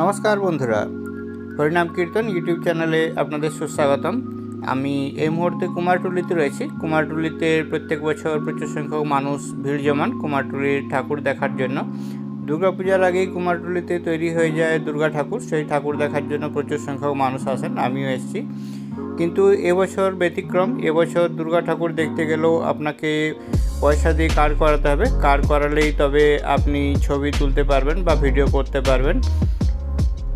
নমস্কার বন্ধুরা। হরিনাম কীর্তন ইউটিউব চ্যানেলে আপনাদের সুস্বাগতম। আমি এই মুহূর্তে কুমারটুলিতে রয়েছি। কুমারটুলিতে প্রত্যেক বছর প্রচুর সংখ্যক মানুষ ভিড় জমান কুমারটুলির ঠাকুর দেখার জন্য। দুর্গাপূজার আগেই কুমারটুলিতে তৈরি হয়ে যায় দুর্গা ঠাকুর। সেই ঠাকুর দেখার জন্য প্রচুর সংখ্যক মানুষ আসেন। আমিও এসেছি। কিন্তু এবছর ব্যতিক্রম। এবছর দুর্গা ঠাকুর দেখতে গেলেও আপনাকে পয়সা দিয়ে কার করাতে হবে? কার করালেই তবে আপনি ছবি তুলতে পারবেন বা ভিডিও করতে পারবেন।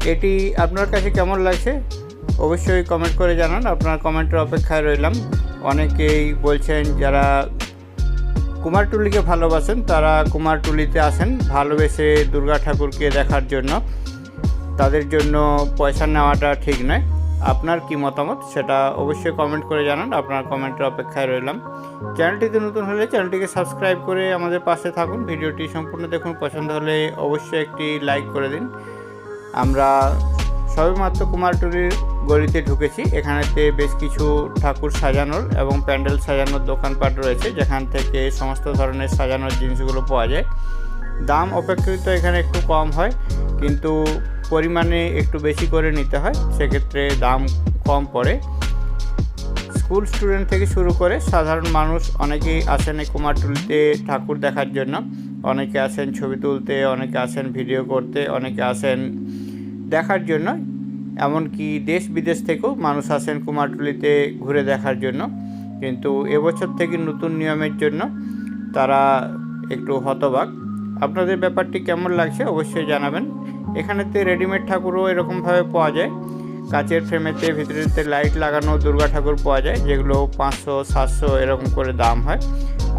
এটি আপনার কাছে কেমন লাগছে? অবশ্যই কমেন্ট করে জানান। আপনার কমেন্টের অপেক্ষায় রইলাম। অনেকেই বলছেন যারা কুমারটুলিকে ভালোবাসেন, তারা কুমারটুলিতে আসেন, ভালোবেসে দুর্গা ঠাকুরকে দেখার জন্য। তাদের জন্য পয়সা নেওয়াটা ঠিক নয়। আপনার কি মতামত? সেটা অবশ্যই কমেন্ট করে জানান। আপনার কমেন্টের অপেক্ষায় রইলাম। চ্যানেলটিতে নতুন হলে চ্যানেলটিকে সাবস্ক্রাইব করে আমাদের পাশে থাকুন। ভিডিওটি সম্পূর্ণ দেখুন। পছন্দ হলে অবশ্যই একটি লাইক করে দিন। আমরা সবেমাত্র কুমারটুলির গলিতে ঢুকেছি। এখানেতে বেশ কিছু ঠাকুর সাজানোর এবং প্যান্ডেল সাজানোর দোকানপাট রয়েছে, যেখান থেকে সমস্ত ধরনের সাজানোর জিনিসগুলো পাওয়া যায়। দাম অপেক্ষাকৃত এখানে একটু কম হয়, কিন্তু পরিমাণে একটু বেশি করে নিতে হয়, সেক্ষেত্রে দাম কম পড়ে। স্কুল স্টুডেন্ট থেকে শুরু করে সাধারণ মানুষ অনেকেই আসেন এই কুমারটুলিতে ঠাকুর দেখার জন্য। অনেকে আসেন ছবি তুলতে, অনেকে আসেন ভিডিও করতে, অনেকে আসেন দেখার জন্য, এমনকি দেশ বিদেশ থেকেও মানুষ আসেন কুমারটুলিতে ঘুরে দেখার জন্য। কিন্তু এবছর থেকে নতুন নিয়মের জন্য তারা একটু হতবাক। আপনাদের ব্যাপারটি কেমন লাগছে অবশ্যই জানাবেন। এখানেতে রেডিমেড ঠাকুরও এরকমভাবে পাওয়া যায়। কাচের ফ্রেমেতে, ভিতরেতে লাইট লাগানো দুর্গা ঠাকুর পাওয়া যায়, যেগুলো পাঁচশো, সাতশো এরকম করে দাম হয়।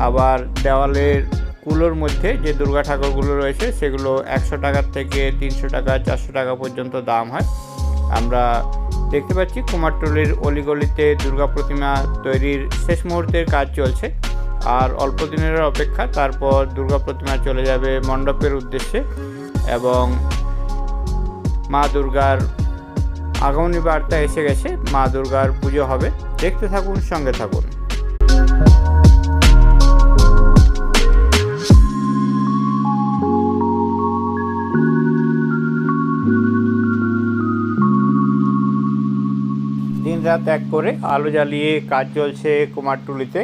আবার দেওয়ালের কুলোর মধ্যে যে দুর্গা ঠাকুরগুলো রয়েছে, সেগুলো একশো টাকার থেকে তিনশো টাকা, চারশো টাকা পর্যন্ত দাম হয়। আমরা দেখতে পাচ্ছি কুমারটুলির অলিগলিতে দুর্গা প্রতিমা তৈরির শেষ মুহূর্তের কাজ চলছে। আর অল্প দিনের অপেক্ষা তারপর দুর্গা প্রতিমা চলে যাবে মণ্ডপের উদ্দেশ্যে এবং মা দুর্গার আগমনী বার্তা এসে গেছে, মা দুর্গার পুজো হবে। দেখতে থাকুন, সঙ্গে থাকুন। দিন ত্যাগ করে আলো জ্বালিয়ে কাজ চলছে কুমারটুলিতে।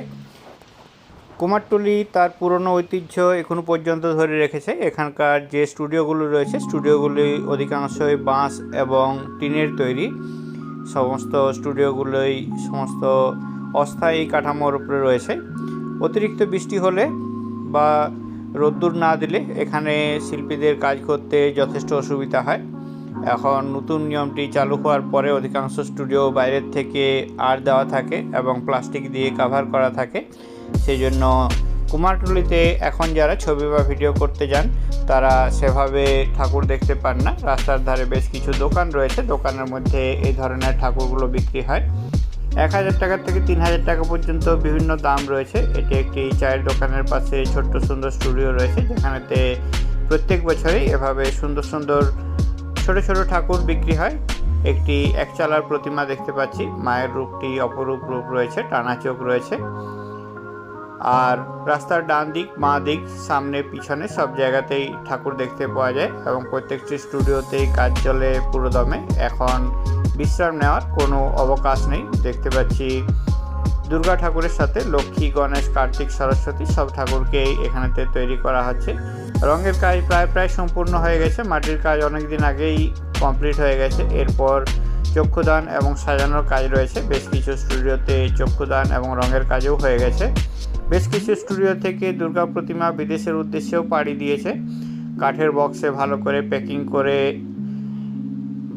কুমারটুলি তার পুরনো ঐতিহ্য এখনও পর্যন্ত ধরে রেখেছে। এখানকার যে স্টুডিওগুলো রয়েছে, স্টুডিওগুলি অধিকাংশই বাঁশ এবং টিনের তৈরি। সমস্ত স্টুডিওগুলোই সমস্ত অস্থায়ী কাঠামোর উপরে রয়েছে। অতিরিক্ত বৃষ্টি হলে বা রোদ্দুর না দিলে এখানে শিল্পীদের কাজ করতে যথেষ্ট অসুবিধা হয়। এখন নতুন নিয়মটি চালু হওয়ার পরে অধিকাংশ স্টুডিও বাইরের থেকে আর দেওয়া থাকে এবং প্লাস্টিক দিয়ে কাভার করা থাকে। সেই জন্য কুমারটুলিতে এখন যারা ছবি বা ভিডিও করতে যান, তারা সেভাবে ঠাকুর দেখতে পান না। রাস্তার ধারে বেশ কিছু দোকান রয়েছে। দোকানের মধ্যে এই ধরনের ঠাকুরগুলো বিক্রি হয়। এক হাজার টাকা থেকে তিন হাজার টাকা পর্যন্ত বিভিন্ন দাম রয়েছে। এটি একটি চায়ের দোকানের পাশে ছোট্ট সুন্দর স্টুডিও রয়েছে, যেখানেতে প্রত্যেক বছরই এভাবে সুন্দর সুন্দর ছোট ছোট ঠাকুর বিক্রি হয়। একটি একচালার প্রতিমা দেখতে পাচ্ছি। মায়ের রূপটি অপরূপ রূপ রয়েছে, টানা চোখ রয়েছে। আর রাস্তার ডান দিক মা দিক, সামনে, পিছনে সব জায়গাতেই ঠাকুর দেখতে পাওয়া যায় এবং প্রত্যেকটি স্টুডিওতেই কাজ চলে পুরোদমে। এখন বিশ্রাম নেওয়ার কোনো অবকাশ নেই। দেখতে পাচ্ছি দুর্গা ঠাকুরের সাথে লক্ষ্মী, গণেশ, কার্তিক, সরস্বতী সব ঠাকুরকেই এখানেতে তৈরি করা হচ্ছে। রঙের কাজ প্রায় প্রায় সম্পূর্ণ হয়ে গেছে। মাটির কাজ অনেক দিন আগেই কমপ্লিট হয়ে গেছে। এরপর চক্ষুদান এবং সাজানোর কাজ রয়েছে। বেশ কিছু স্টুডিওতে চক্ষুদান এবং রঙের কাজও হয়ে গেছে। বেশ কিছু স্টুডিও থেকে দুর্গা প্রতিমা বিদেশের উদ্দেশ্যেও পাড়ি দিয়েছে। কাঠের বক্সে ভালো করে প্যাকিং করে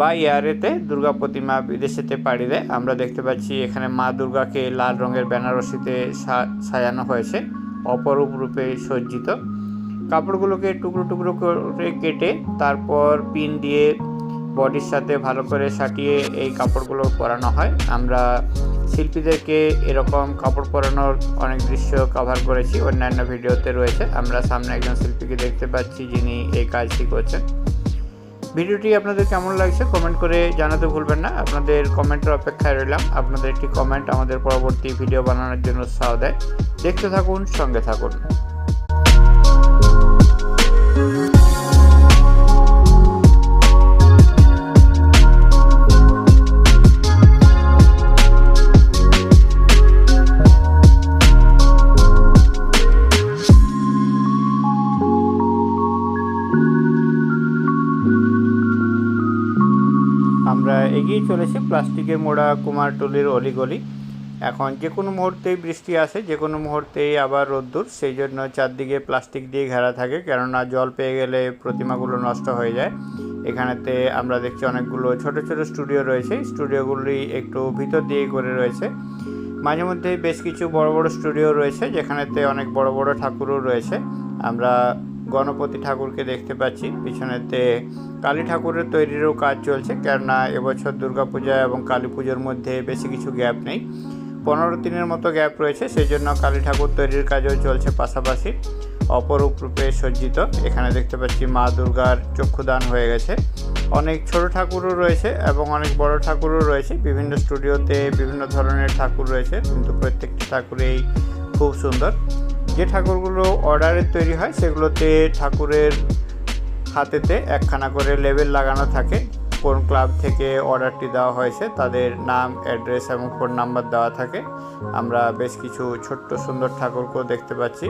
বা এয়ারেতে দুর্গা প্রতিমা বিদেশেতে পাড়ি দেয়। আমরা দেখতে পাচ্ছি এখানে মা দুর্গাকে লাল রঙের বেনারসিতে সাজানো হয়েছে, অপরূপ রূপে সজ্জিত। কাপড়গুলোকে টুকরো টুকরো করে কেটে তারপর পিন দিয়ে বডির সাথে ভালো করে সাটিয়ে এই কাপড়গুলো পরানো হয়। আমরা শিল্পীদেরকে এরকম কাপড় পরানোর অনেক দৃশ্য কভার করেছি, অন্যান্য ভিডিওতে রয়েছে। আমরা সামনে একজন শিল্পীকে দেখতে পাচ্ছি যিনি এই কাজটি করছেন। ভিডিওটি আপনাদের কেমন লাগছে কমেন্ট করে জানাতে ভুলবেন না। আপনাদের কমেন্টের অপেক্ষায় রইলাম। আপনাদের একটি কমেন্ট আমাদের পরবর্তী ভিডিও বানানোর জন্য উৎসাহ দেয়। দেখতে থাকুন, সঙ্গে থাকুন। এগিয়ে চলেছে। প্লাস্টিকের মোড়া কুমারটুলির অলিগলি। এখন যে কোনো মুহূর্তেই বৃষ্টি আসে, যে কোনো মুহূর্তেই আবার রোদ্দুর। সেই জন্য চারদিকে প্লাস্টিক দিয়ে ঘেরা থাকে, কেননা জল পেয়ে গেলে প্রতিমাগুলো নষ্ট হয়ে যায়। এখানেতে আমরা দেখছি অনেকগুলো ছোট ছোট স্টুডিও রয়েছে। স্টুডিওগুলি একটু ভিতর দিয়ে করে রয়েছে। মাঝে মধ্যে বেশ কিছু বড় বড় স্টুডিও রয়েছে, যেখানেতে অনেক বড় বড় ঠাকুরও রয়েছে। আমরা গণপতি ঠাকুরকে দেখতে পাচ্ছি। পিছনেতে কালী ঠাকুরের তৈরিরও কাজ চলছে। কেননা এবছর দুর্গাপূজা এবং কালী পুজোর মধ্যে বেশি কিছু গ্যাপ নেই। পনেরো দিনের মতো গ্যাপ রয়েছে সেই জন্য কালী ঠাকুর তৈরির কাজও চলছে পাশাপাশি। অপরূপ রূপে সজ্জিত। এখানে দেখতে পাচ্ছি মা দুর্গার চক্ষুদান হয়ে গেছে। অনেক ছোট ঠাকুরও রয়েছে এবং অনেক বড় ঠাকুরও রয়েছে। বিভিন্ন স্টুডিওতে বিভিন্ন ধরনের ঠাকুর রয়েছে। কিন্তু প্রত্যেকটি ঠাকুরেই খুব সুন্দর। যে ঠাকুরগুলো অর্ডারের তৈরি হয়, সেগুলোতে ঠাকুরের হাতেতে একখানা করে লেবেল লাগানো থাকে। কোন ক্লাব থেকে অর্ডারটি দেওয়া হয়েছে, তাদের নাম অ্যাড্রেস এবং ফোন নাম্বার দেওয়া থাকে। আমরা বেশ কিছু ছোট্ট সুন্দর ঠাকুরকেও দেখতে পাচ্ছি।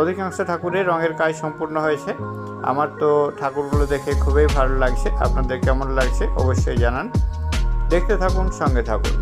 অধিকাংশ ঠাকুরের রঙের কাজ সম্পূর্ণ হয়েছে। আমার তো ঠাকুরগুলো দেখে খুবই ভালো লাগছে। আপনাদের কেমন লাগছে অবশ্যই জানান। দেখতে থাকুন, সঙ্গে থাকুন।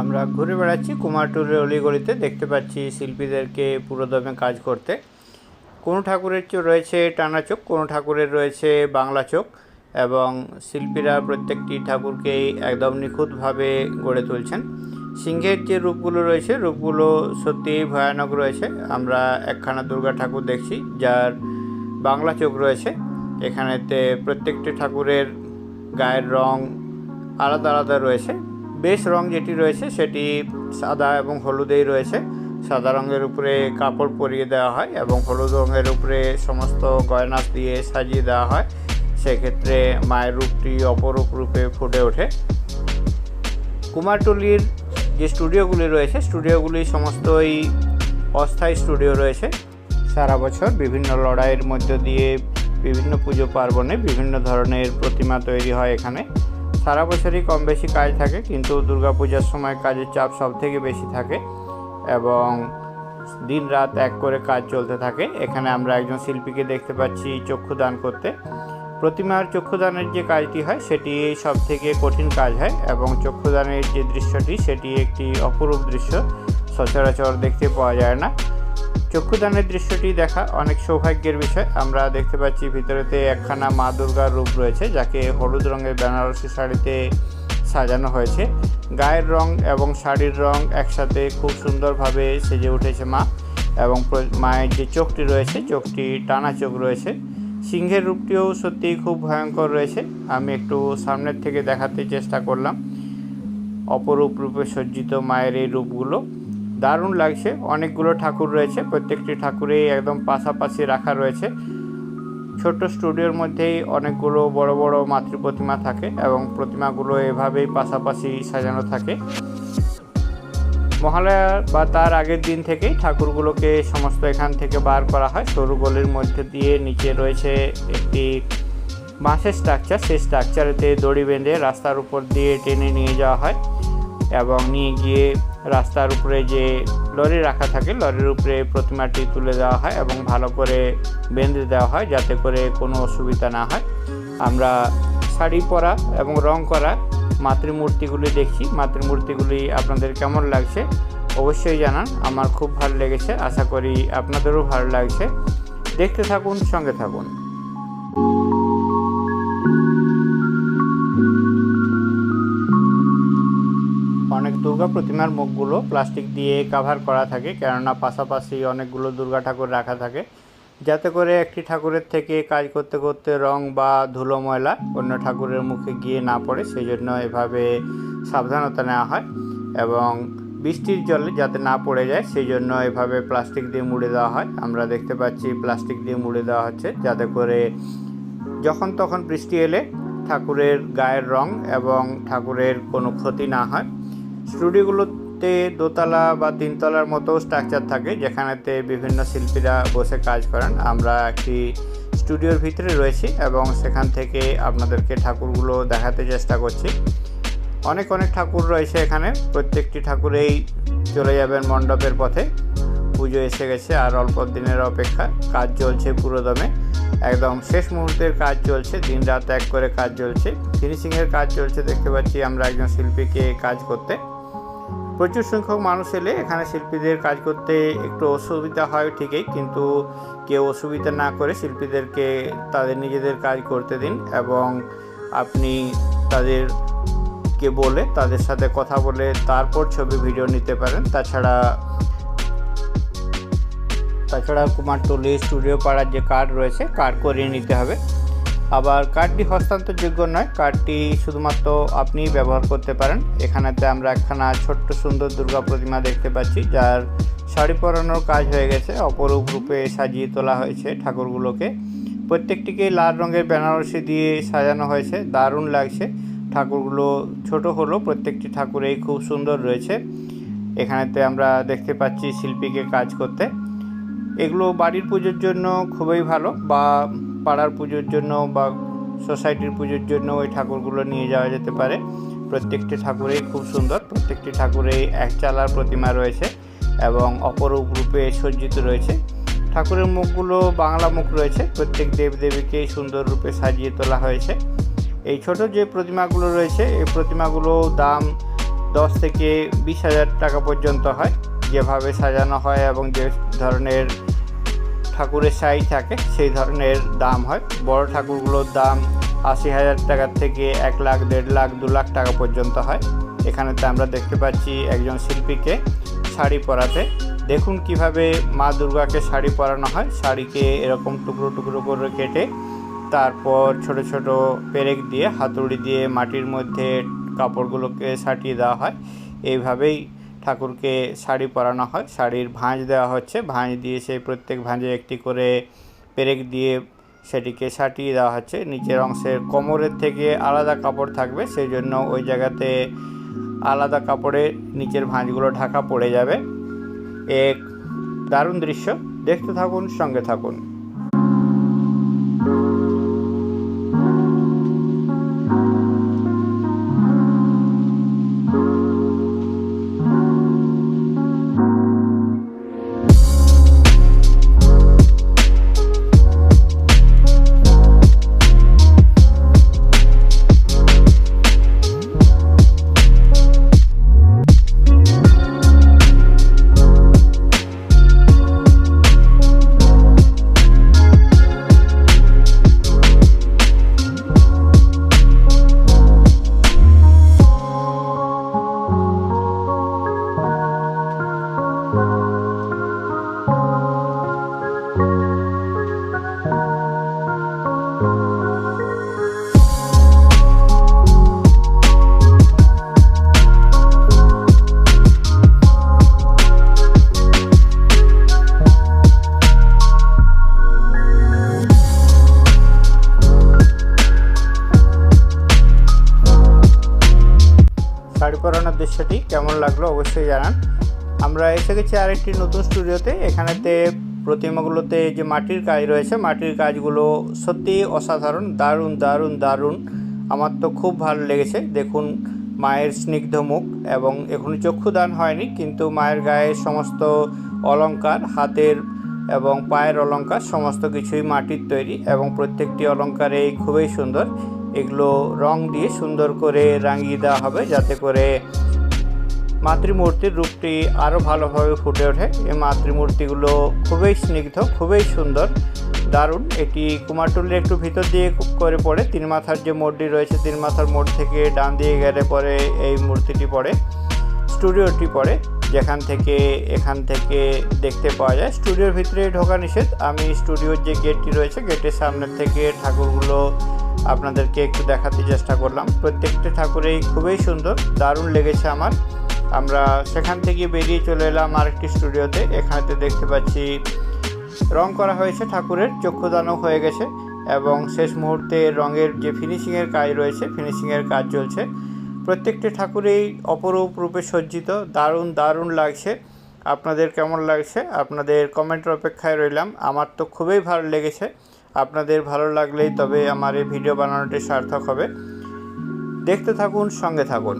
আমরা ঘুরে বেড়াচ্ছি কুমারটুলের অলিগলিতে দেখতে পাচ্ছি শিল্পীদেরকে পুরোদমে কাজ করতে। কোনো ঠাকুরের রয়েছে টানা চোখ, কোনো ঠাকুরের রয়েছে বাংলা চোখ, এবং শিল্পীরা প্রত্যেকটি ঠাকুরকেই একদম নিখুঁতভাবে গড়ে তুলছেন। সিংহের যে রূপগুলো রয়েছে, রূপগুলো সত্যিই ভয়ানক রয়েছে। আমরা একখানা দুর্গা ঠাকুর দেখছি, যার বাংলা চোখ রয়েছে। এখানেতে প্রত্যেকটি ঠাকুরের গায়ের রং আলাদা আলাদা রয়েছে। বেশ রং যেটি রয়েছে সেটি সাদা এবং হলুদেই রয়েছে। সাদা রঙের উপরে কাপড় পরিয়ে দেওয়া হয় এবং হলুদ রঙের উপরে সমস্ত গয়না দিয়ে সাজিয়ে দেওয়া হয়। সেক্ষেত্রে মায়ের রূপটি অপরূপ রূপে ফুটে ওঠে। কুমারটুলির যে স্টুডিওগুলি রয়েছে, স্টুডিওগুলি সমস্তই অস্থায়ী স্টুডিও রয়েছে। সারা বছর বিভিন্ন লড়াইয়ের মধ্য দিয়ে বিভিন্ন পুজো পার্বণে বিভিন্ন ধরনের প্রতিমা তৈরি হয় এখানে। সারা বছরই কম বেশি কাজ থাকে, কিন্তু দুর্গাপূজার সময় কাজের চাপ সব থেকে বেশি থাকে এবং দিন রাত এক করে কাজ চলতে থাকে। এখানে আমরা একজন শিল্পীকে দেখতে পাচ্ছি চক্ষুদান করতে। প্রতিমার চক্ষুদানের যে কাজটি হয়, সেটি সব থেকে কঠিন কাজ হয় এবং চক্ষুদানের যে দৃশ্যটি, সেটি একটি অপরূপ দৃশ্য। সচরাচর দেখতে পাওয়া যায় না। চক্ষুদানের দৃশ্যটি দেখা অনেক সৌভাগ্যের বিষয়। আমরা দেখতে পাচ্ছি ভিতরেতে একখানা মা দুর্গার রূপ রয়েছে, যাকে হলুদ রঙের বেনারসি শাড়িতে সাজানো হয়েছে। গায়ের রং এবং শাড়ির রং একসাথে খুব সুন্দরভাবে সেজে উঠেছে মা এবং মায়ের যে চোখটি রয়েছে, চোখটি টানা চোখ রয়েছে। সিংহের রূপটিও সত্যিই খুব ভয়ঙ্কর রয়েছে। আমি একটু সামনের থেকে দেখাতে চেষ্টা করলাম। অপরূপ রূপে সজ্জিত মায়ের এই রূপগুলো। দারুণ লাগছে। অনেকগুলো ঠাকুর রয়েছে, প্রত্যেকটি ঠাকুরেই একদম পাশাপাশি রাখা রয়েছে। ছোট্ট স্টুডিওর মধ্যেই অনেকগুলো বড় বড় মাতৃ প্রতিমা থাকে এবং প্রতিমাগুলো এভাবেই পাশাপাশি সাজানো থাকে। মহালয়া বা তার আগের দিন থেকেই ঠাকুরগুলোকে সমস্ত এখান থেকে বার করা হয়। সরু গলির মধ্যে দিয়ে নিচে রয়েছে একটি বাঁশের স্ট্রাকচার সেই স্ট্রাকচারেতে দড়ি বেঁধে রাস্তার উপর দিয়ে টেনে নিয়ে যাওয়া হয় এবং নিয়ে গিয়ে রাস্তার উপরে যে লরি রাখা থাকে, লরির উপরে প্রতিমাটি তুলে দেওয়া হয় এবং ভালো করে বেঁধে দেওয়া হয় যাতে করে কোনো অসুবিধা না হয়। আমরা শাড়ি পরা এবং রং করা মাতৃমূর্তিগুলি দেখছি। মাতৃমূর্তিগুলি আপনাদের কেমন লাগছে অবশ্যই জানান। আমার খুব ভালো লেগেছে। আশা করি আপনাদেরও ভালো লাগছে। দেখতে থাকুন, সঙ্গে থাকুন। দুর্গা প্রতিমার মুখগুলো প্লাস্টিক দিয়ে কাভার করা থাকে, কেননা পাশাপাশি অনেকগুলো দুর্গা ঠাকুর রাখা থাকে। যাতে করে একটি ঠাকুরের থেকে কাজ করতে করতে রং বা ধুলো ময়লা অন্য ঠাকুরের মুখে গিয়ে না পড়ে সেই জন্য এভাবে সাবধানতা নেওয়া হয় এবং বৃষ্টির জলে যাতে না পড়ে যায় সেই জন্য এভাবে প্লাস্টিক দিয়ে মুড়ে দেওয়া হয়। আমরা দেখতে পাচ্ছি প্লাস্টিক দিয়ে মুড়ে দেওয়া হচ্ছে, যাতে করে যখন তখন বৃষ্টি এলে ঠাকুরের গায়ের রং এবং ঠাকুরের কোনো ক্ষতি না হয়। স্টুডিওগুলোতে দোতলা বা তিনতলার মতো স্ট্রাকচার থাকে, যেখানেতে বিভিন্ন শিল্পীরা বসে কাজ করেন। আমরা একটি স্টুডিওর ভিতরে রয়েছি এবং সেখান থেকে আপনাদেরকে ঠাকুরগুলো দেখাতে চেষ্টা করছি। অনেক অনেক ঠাকুর রয়েছে এখানে। প্রত্যেকটি ঠাকুরেই চলে যাবেন মণ্ডপের পথে। পুজো এসে গেছে আর অল্প দিনের অপেক্ষা কাজ চলছে পুরোদমে। একদম শেষ মুহূর্তের কাজ চলছে। দিন রাত এক করে কাজ চলছে। ফিনিশিংয়ের কাজ চলছে দেখতে পাচ্ছি আমরা একজন শিল্পীকে কাজ করতে। প্রচুর সংখ্যক মানুষ এলে এখানে শিল্পীদের কাজ করতে একটু অসুবিধা হয় ঠিকই, কিন্তু কেউ অসুবিধা না করে শিল্পীদেরকে তাদের নিজেদের কাজ করতে দিন এবং আপনি তাদেরকে বলে, তাদের সাথে কথা বলে তারপর ছবি, ভিডিও নিতে পারেন। তাছাড়া তাছাড়া কুমারটুলি স্টুডিও পাড়ার যে কার্ড রয়েছে, কার্ড করিয়ে নিতে হবে। আবার কার্ডটি হস্তান্তরযোগ্য নয় কার্ডটি শুধুমাত্র আপনিই ব্যবহার করতে পারেন। এখানেতে আমরা একখানা ছোট্ট সুন্দর দুর্গা প্রতিমা দেখতে পাচ্ছি, যার শাড়ি পরানোর কাজ হয়ে গেছে। অপরূপ রূপে সাজিয়ে তোলা হয়েছে ঠাকুরগুলোকে। প্রত্যেকটিকে লাল রঙের বেনারসি দিয়ে সাজানো হয়েছে, দারুণ লাগছে। ঠাকুরগুলো ছোট হলো প্রত্যেকটি ঠাকুরেই খুব সুন্দর রয়েছে। এখানেতে আমরা দেখতে পাচ্ছি শিল্পীকে কাজ করতে। এগুলো বাড়ির পুজোর জন্য খুবই ভালো বা পাড়ার পুজোর জন্য বা সোসাইটির পুজোর জন্য ওই ঠাকুরগুলো নিয়ে যাওয়া যেতে পারে। প্রত্যেকটি ঠাকুরেই খুব সুন্দর, প্রত্যেকটি ঠাকুরেই এক চালার প্রতিমা রয়েছে এবং অপরূপ রূপে সজ্জিত রয়েছে। ঠাকুরের মুখগুলো বাংলা মুখ রয়েছে, প্রত্যেক দেবদেবীকেই সুন্দর রূপে সাজিয়ে তোলা হয়েছে। এই ছোট যে প্রতিমাগুলো রয়েছে, এই প্রতিমাগুলো দাম দশ থেকে বিশ হাজার টাকা পর্যন্ত হয়। যেভাবে সাজানো হয় এবং যে ধরনের ঠাকুরের সাইজ থাকে, সেই ধরনের দাম হয়। বড় ঠাকুরগুলোর দাম আশি হাজার টাকার থেকে এক লাখ, দেড় লাখ, দু লাখ টাকা পর্যন্ত হয়। এখানেতে আমরা দেখতে পাচ্ছি একজন শিল্পীকে শাড়ি পরাতে। দেখুন কীভাবে মা দুর্গাকে শাড়ি পরানো হয়। শাড়িকে এরকম টুকরো টুকরো করে কেটে তারপর ছোট ছোট পেরেক দিয়ে, হাতুড়ি দিয়ে মাটির মধ্যে কাপড়গুলোকে সাটিয়ে দেওয়া হয়। এইভাবেই ঠাকুরকে শাড়ি পরানো হয়, শাড়ির ভাঁজ দেওয়া হচ্ছে। ভাঁজ দিয়ে সেই প্রত্যেক ভাঁজে একটি করে পেরেক দিয়ে সেটিকে সাটিয়ে দেওয়া হচ্ছে। নিচের অংশের কোমরের থেকে আলাদা কাপড় থাকবে, সেই জন্য ওই জায়গাতে আলাদা কাপড়ে নিচের ভাঁজগুলো ঢাকা পড়ে যাবে। এক দারুণ দৃশ্য। দেখতে থাকুন, সঙ্গে থাকুন। অবশ্যই জানান। আমরা এসে গেছি আরেকটি নতুন স্টুডিওতে। এখানেতে প্রতিমাগুলোতে যে মাটির কাজ রয়েছে, মাটির কাজগুলো সত্যি অসাধারণ, দারুণ দারুণ দারুণ। আমার তো খুব ভালো লেগেছে। দেখুন মায়ের স্নিগ্ধ মুখ এবং এখনও চক্ষুদান হয়নি, কিন্তু মায়ের গায়ে সমস্ত অলংকার, হাতের এবং পায়ের অলংকার, সমস্ত কিছুই মাটির তৈরি এবং প্রত্যেকটি অলংকারে খুবই সুন্দর। এগুলো রং দিয়ে সুন্দর করে রাঙিয়ে দেওয়া হবে যাতে করে মাতৃমূর্তির রূপটি আরও ভালোভাবে ফুটে ওঠে। এই মাতৃমূর্তিগুলো খুবই স্নিগ্ধ, খুবই সুন্দর, দারুণ। এটি কুমারটুলির একটু ভিতর দিয়ে করে পড়ে। তিন মাথার যে মোড়টি রয়েছে, তিন মাথার মোড় থেকে ডান দিয়ে গেলে পরে এই মূর্তিটি পড়ে, স্টুডিওটি পড়ে, যেখান থেকে এখান থেকে দেখতে পাওয়া যায়। স্টুডিওর ভিতরে ঢোকা নিষেধ। আমি স্টুডিওর যে গেটটি রয়েছে, গেটের সামনের থেকে ঠাকুরগুলো আপনাদেরকে একটু দেখাতে চেষ্টা করলাম। প্রত্যেকটি ঠাকুরেই খুবই সুন্দর, দারুণ লেগেছে আমার। আমরা সেখান থেকে বেরিয়ে চলে এলাম আরেকটি স্টুডিওতে। এখানেতে দেখতে পাচ্ছি, রং করা হয়েছে ঠাকুরের, চক্ষুদানও হয়ে গেছে এবং শেষ মুহূর্তে রঙের যে ফিনিশিংয়ের কাজ রয়েছে, ফিনিশিংয়ের কাজ চলছে। প্রত্যেকটি ঠাকুরেই অপরূপ রূপে সজ্জিত, দারুণ দারুণ লাগছে। আপনাদের কেমন লাগছে? আপনাদের কমেন্টের অপেক্ষায় রইলাম। আমার তো খুবই ভালো লেগেছে। আপনাদের ভালো লাগলেই তবে আমার এই ভিডিও বানানোটি সার্থক হবে। দেখতে থাকুন, সঙ্গে থাকুন।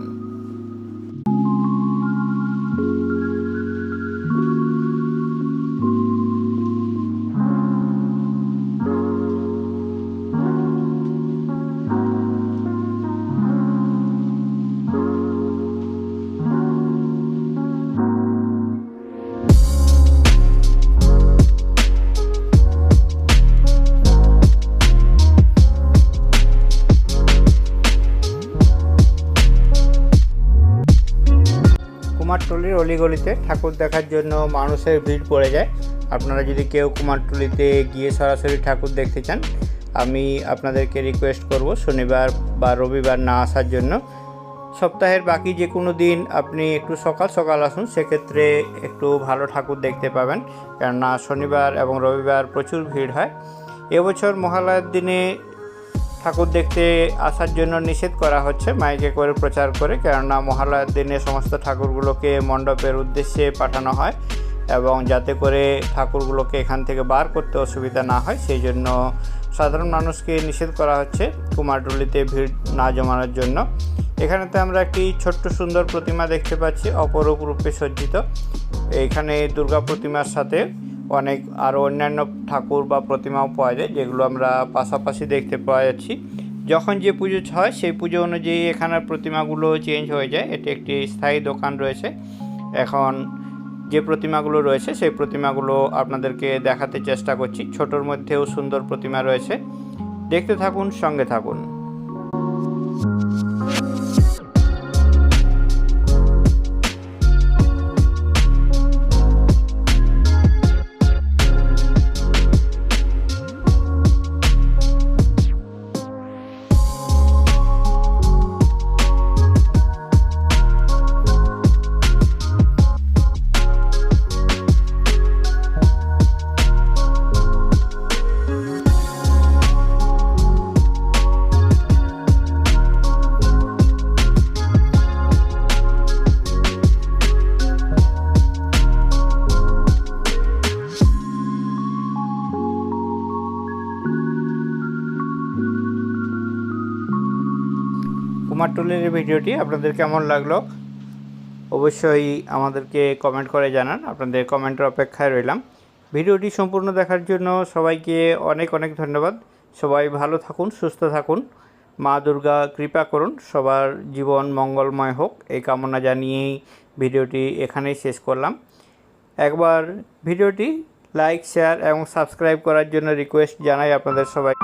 অলিগলিতে ঠাকুর দেখার জন্য মানুষের ভিড় পড়ে যায়। আপনারা যদি কেউ কুমারটুলিতে গিয়ে সরাসরি ঠাকুর দেখতে চান, আমি আপনাদেরকে রিকোয়েস্ট করব শনিবার বা রবিবার না আসার জন্য। সপ্তাহের বাকি যে কোনো দিন আপনি একটু সকাল সকাল আসুন, সেক্ষেত্রে একটু ভালো ঠাকুর দেখতে পাবেন। কেননা শনিবার এবং রবিবার প্রচুর ভিড় হয়। এবছর মহালয়ার দিনে ঠাকুর দেখতে আসার জন্য নিষেধ করা হচ্ছে, মাইকে করে প্রচার করে, কেননা মহালয়ার দিনে সমস্ত ঠাকুরগুলোকে মণ্ডপের উদ্দেশ্যে পাঠানো হয় এবং যাতে করে ঠাকুরগুলোকে এখান থেকে বার করতে অসুবিধা না হয়, সেই জন্য সাধারণ মানুষকে নিষেধ করা হচ্ছে কুমারটুলিতে ভিড় না জমানোর জন্য। এখানেতে আমরা একটি ছোট্ট সুন্দর প্রতিমা দেখতে পাচ্ছি, অপরূপ রূপে সজ্জিত। এখানে দুর্গা প্রতিমার সাথে অনেক আরও অন্যান্য ঠাকুর বা প্রতিমাও পাওয়া যায়, যেগুলো আমরা পাশাপাশি দেখতে পাওয়া যাচ্ছি। যখন যে পুজো হয়, সেই পুজো অনুযায়ী এখানের প্রতিমাগুলো চেঞ্জ হয়ে যায়। এটি একটি স্থায়ী দোকান রয়েছে। এখন যে প্রতিমাগুলো রয়েছে, সেই প্রতিমাগুলো আপনাদেরকে দেখাতে চেষ্টা করছি। ছোটোর মধ্যেও সুন্দর প্রতিমা রয়েছে। দেখতে থাকুন, সঙ্গে থাকুন। এই ভিডিওটি আপনাদের কেমন লাগল অবশ্যই আমাদেরকে কমেন্ট করে জানান। আপনাদের কমেন্টের অপেক্ষায় রইলাম। ভিডিওটি সম্পূর্ণ দেখার জন্য সবাইকে অনেক অনেক ধন্যবাদ। সবাই ভালো থাকুন, সুস্থ থাকুন। মা দুর্গা কৃপা করুন। সবার জীবন মঙ্গলময় হোক। এই কামনা জানিয়েই ভিডিওটি এখানেই শেষ করলাম। একবার ভিডিওটি লাইক শেয়ার এবং সাবস্ক্রাইব করার জন্য রিকোয়েস্ট জানাই আপনাদের সবাই।